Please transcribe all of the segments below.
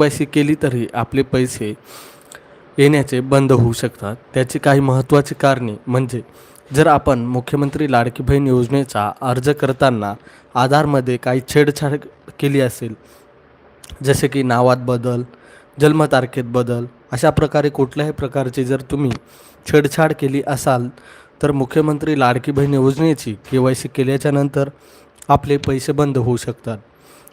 Y C केली तरी आपले पैसे येण्याचे बंद होऊ शकतात. त्याची काही महत्त्वाची कारणे म्हणजे जर आपण मुख्यमंत्री लाडकी बहीण योजनेचा अर्ज करताना आधारमध्ये काही छेडछाड केली असेल जसे की नावात बदल जन्मतारखेत बदल अशा प्रकारे कुठल्याही प्रकारची जर तुम्ही छेडछाड केली असाल तर मुख्यमंत्री लाडकी बहीण योजनेची के वाय सी केल्याच्यानंतर आपले पैसे बंद होऊ शकतात.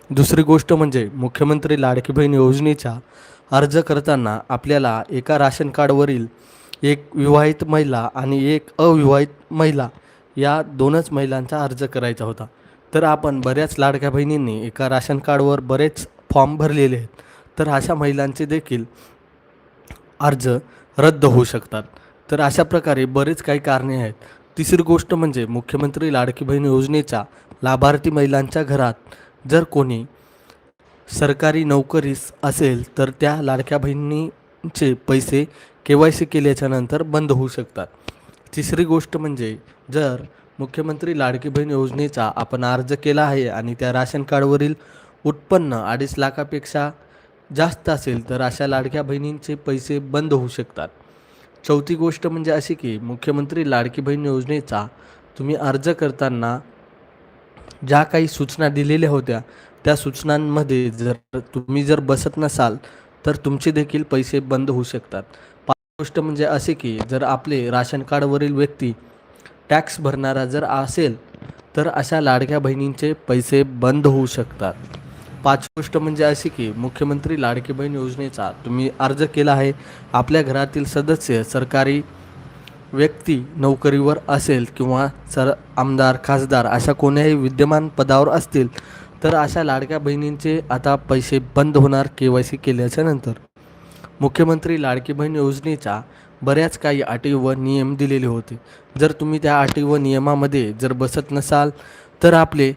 दुसरी गोष्ट म्हणजे मुख्यमंत्री लाडकी बहीण योजनेचा अर्ज करताना आपल्याला एका राशन कार्डवरील एक विवाहित महिला आणि एक अविवाहित महिला या दोनच महिलांचा अर्ज करायचा होता. तर आपण बऱ्याच लाडक्या बहिणींनी एका राशन कार्डवर बरेच फॉर्म भरलेले आहेत. तर अशा महिलांचे देखील अर्ज रद्द होऊ शकतात. तर अशा प्रकारे बरेच काही कारणे आहेत. तिसरी गोष्ट म्हणजे मुख्यमंत्री लाडकी बहीण योजनेच्या लाभार्थी महिलांच्या घरात जर कोणी सरकारी नोकरीस असेल तर त्या लाडक्या बहिणींचे पैसे के वाय सी केल्याच्यानंतर बंद होऊ शकतात. तिसरी गोष्ट म्हणजे जर मुख्यमंत्री लाडकी बहीण योजनेचा आपण अर्ज केला आहे आणि त्या राशन कार्डवरील उत्पन्न अडीच लाखापेक्षा जास्त असेल तर अशा लाडक्या बहिणींचे पैसे बंद होऊ शकतात. चौथी गोष्ट म्हणजे अशी की मुख्यमंत्री लाडकी बहीण योजनेचा तुम्ही अर्ज करताना ज्या काही सूचना दिलेल्या होत्या त्या सूचनांमध्ये जर तुम्ही जर बसत नसाल तर तुमचे देखील पैसे बंद होऊ शकतात. पाच गोष्ट म्हणजे असे की जर आपले राशन कार्डवरील व्यक्ती टॅक्स भरणारा जर असेल तर अशा लाडक्या बहिणींचे पैसे बंद होऊ शकतात. पाच गोष्ट म्हणजे अशी की मुख्यमंत्री लाडकी बहीण योजनेचा तुम्ही अर्ज केला आहे. आपल्या घरातील सदस्य सरकारी व्यक्ती नोकरीवर असेल किंवा सर आमदार खासदार अशा कोण्याही विद्यमान पदावर असतील तर अशा लाडक्या बहिणींचे आता पैसे बंद होणार के वाय सी केल्याच्यानंतर. मुख्यमंत्री लाडकी बहीण योजनेच्या बऱ्याच काही अटी व नियम दिलेले होते. जर तुम्ही त्या अटी व नियमामध्ये जर बसत नसाल तर आपले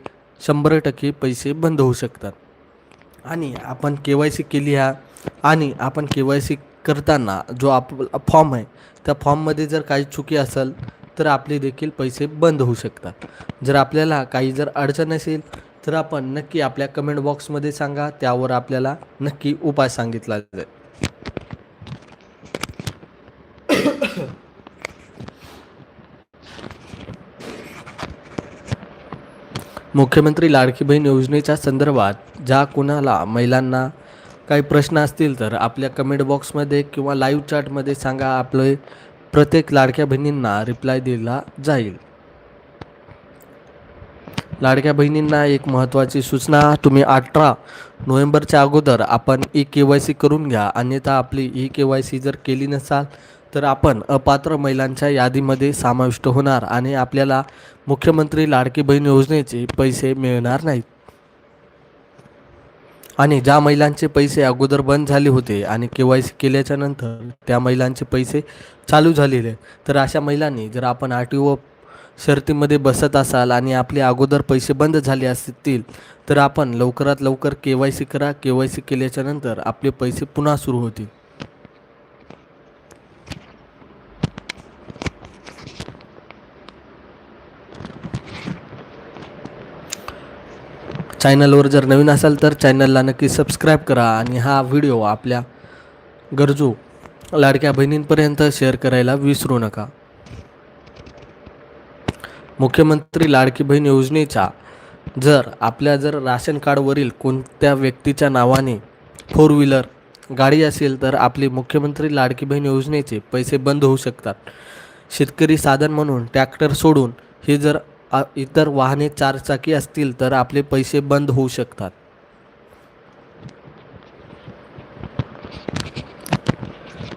शंभर टक्के पैसे बंद होऊ शकतात. आणि आपण के वाय सी केली ह्या आणि आपण के वाय सी करताना जो आप फॉर्म आहे त्या फॉर्ममध्ये जर काही चुकी असेल तर आपले देखील पैसे बंद होऊ शकतात. जर आपल्याला काही जर अडचण असेल तर आपण नक्की आपल्या कमेंट बॉक्समध्ये सांगा त्यावर आपल्याला नक्की उपाय सांगितला जाईल. मुख्यमंत्री लाडकी बहीण योजनेच्या संदर्भात ज्या कुणाला महिलांना काही प्रश्न असतील तर आपल्या कमेंट बॉक्समध्ये किंवा लाईव्ह चॅटमध्ये सांगा. आपले प्रत्येक लाडक्या बहिणींना रिप्लाय दिला जाईल. लाडक्या बहिणींना एक महत्त्वाची सूचना. तुम्ही अठरा नोव्हेंबरच्या अगोदर आपण ई के वाय सी करून घ्या. अन्यथा आपली ई के वाय सी जर केली नसाल तर आपण अपात्र महिलांच्या यादीमध्ये समाविष्ट होणार आणि आपल्याला मुख्यमंत्री लाडकी बहीण योजनेचे पैसे मिळणार नाहीत. आणि ज्या महिलांचे पैसे अगोदर बंद झाले होते आणि के वाय सी केल्याच्यानंतर त्या महिलांचे पैसे चालू झालेले तर अशा महिलांनी जर आपण आर टी ओ शर्तीमध्ये बसत असाल आणि आपले अगोदर पैसे बंद झाले असतील तर आपण लवकरात लवकर के वाय सी करा. के वाय सी केल्याच्यानंतर आपले पैसे पुन्हा सुरू होतील. चॅनलवर जर नवीन असाल तर चॅनलला नक्की सबस्क्राईब करा आणि हा व्हिडिओ आपल्या गरजू लाडक्या बहिणींपर्यंत शेअर करायला विसरू नका. मुख्यमंत्री लाडकी बहीण योजनेच्या जर आपल्या जर राशन कार्डवरील कोणत्या व्यक्तीच्या नावाने फोर व्हीलर गाडी असेल तर आपली मुख्यमंत्री लाडकी बहीण योजनेचे पैसे बंद होऊ शकतात. शेतकरी साधन म्हणून ट्रॅक्टर सोडून हे जर इतर वाहने चारचाकी असतील तर आपले पैसे बंद होऊ शकतात.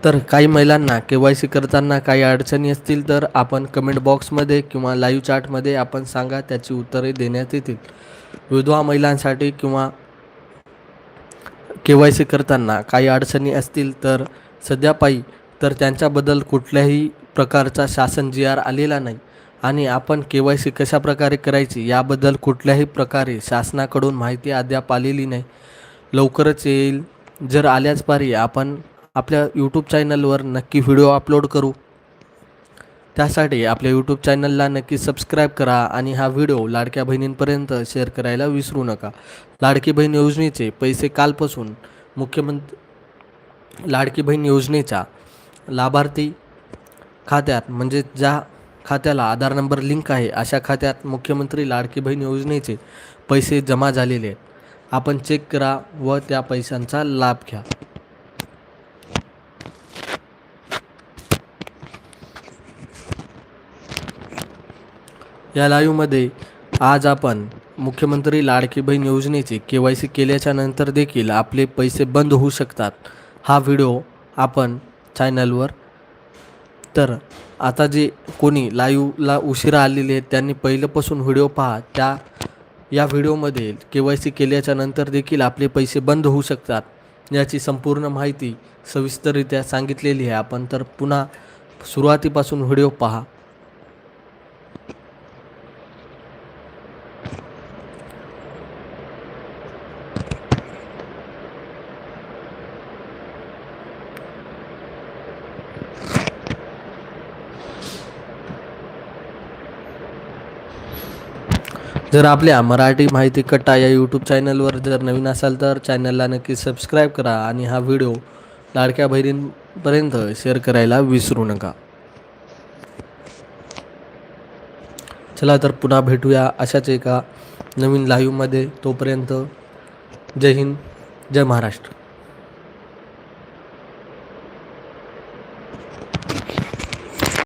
तर काही महिलांना के वाय सी करताना काही अडचणी असतील तर आपण कमेंट बॉक्समध्ये किंवा लाईव्ह चार्टमध्ये आपण सांगा त्याची उत्तरे देण्यात येतील. विधवा महिलांसाठी किंवा के वाय सी करताना काही अडचणी असतील तर सध्या पायी तर त्यांच्याबद्दल कुठल्याही प्रकारचा शासन जी आर आलेला नाही. आणि आपण के वाय सी कशाप्रकारे करायची याबद्दल कुठल्याही प्रकारे शासनाकडून माहिती अद्याप आलेली नाही. लवकरच येईल. जर आल्याच पारी आपण आपल्या यूट्यूब चॅनलवर नक्की व्हिडिओ अपलोड करू. त्यासाठी आपल्या यूट्यूब चॅनलला नक्की सबस्क्राईब करा आणि हा व्हिडिओ लाडक्या बहिणींपर्यंत शेअर करायला विसरू नका. लाडकी बहीण योजनेचे पैसे कालपासून मुख्यमंत्री लाडकी बहीण योजनेच्या लाभार्थी खात्यात म्हणजे ज्या खात्याला आधार नंबर लिंक आहे. अशा खात्यात मुख्यमंत्री लाडकी बहीण योजनेचे पैसे जमा झालेले आहेत. आपण चेक करा व त्या पैशांचा लाभ घ्या. या लाईव्हमध्ये आज आपण मुख्यमंत्री लाडकी बहीण योजनेचे के वाय सी केल्याच्यानंतर देखील आपले पैसे बंद होऊ शकतात. हा व्हिडिओ आपण चॅनलवर तर आता जे कोणी लाईव्हला उशिरा आलेले आहेत त्यांनी पहिल्यापासून व्हिडिओ पहा. त्या या व्हिडिओमध्ये के वाय सी केल्याच्यानंतर देखील आपले पैसे बंद होऊ शकतात याची संपूर्ण माहिती सविस्तररित्या सांगितलेली आहे. आपण तर पुन्हा सुरुवातीपासून व्हिडिओ पहा. जर आपल्या मराठी माहिती कट्टा या यूट्यूब चॅनलवर जर नवीन असाल तर चॅनलला नक्की सबस्क्राईब करा आणि हा व्हिडिओ लाडक्या बहिणींपर्यंत शेअर करायला विसरू नका. चला तर पुन्हा भेटूया अशाच एका नवीन लाईव्हमध्ये तोपर्यंत जय हिंद जय महाराष्ट्र.